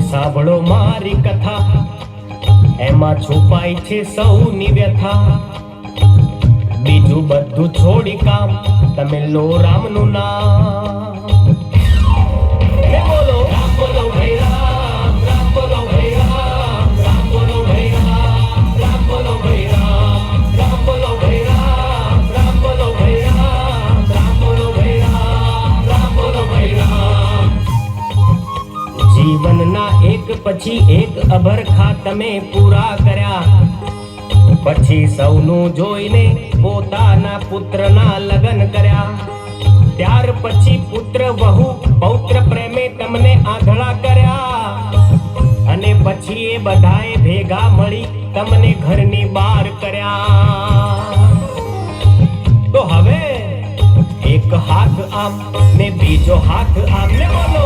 સાંભળો મારી કથા. એમાં છુપાય છે સૌની વ્યથા. બીજું બધું છોડી કામ. તમે લો રામનું નામ. જીવનના એક પછી એક અભરખા તમે પૂરા કર્યા. પછી સૌનું જોઈને પોતાના પુત્રના લગ્ન કર્યા. ત્યાર પછી પુત્ર વહુ પૌત્ર પ્રેમે તમને આંધળા કર્યા. અને પછી એ બધાએ ભેગા મળી તમને ઘરની બહાર કર્યા. તો હવે એક હાથ આમ ને બીજો હાથ આમ. ને બોલો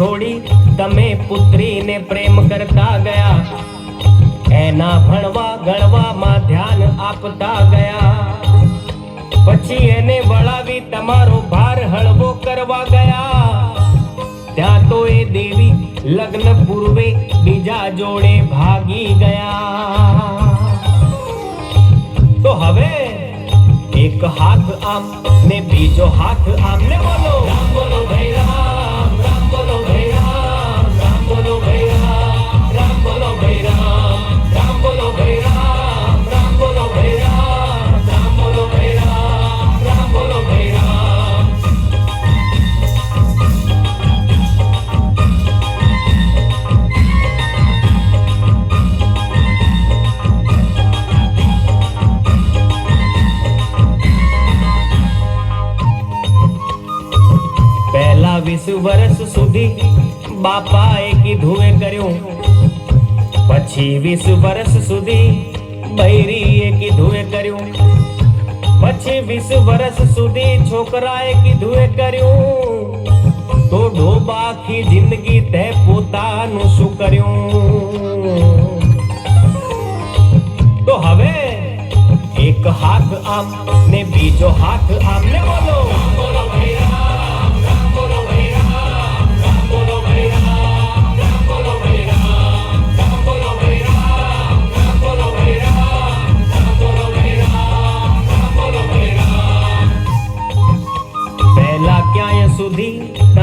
છોડી તમે પુત્રીને પ્રેમ કરતા ગયા. એના ભણવા, ગણવામાં ધ્યાન આપતા ગયા. પછી એને વળાવી તમારો ભાર હળવો કરવા ગયા. ત્યાં તો એ દેવી લગ્ન પૂર્વે બીજા જોડે ભાગી ગયા. તો હવે એક હાથ આમ ને બીજો હાથ આમ. ને બોલો. બોલો ભાઈ વીસ વર્ષ સુધી બાપાએ કીધું એ કર્યું. પછી વીસ વર્ષ સુધી બૈરીએ કીધું એ કર્યું. પછી વીસ વર્ષ સુધી છોકરાએ કીધું એ કર્યું. તો ડોબા જિંદગી તે પોતાનું શું કર્યું? તો હવે એક હાથ આમ ને બીજો હાથ આમ. ને બોલો. me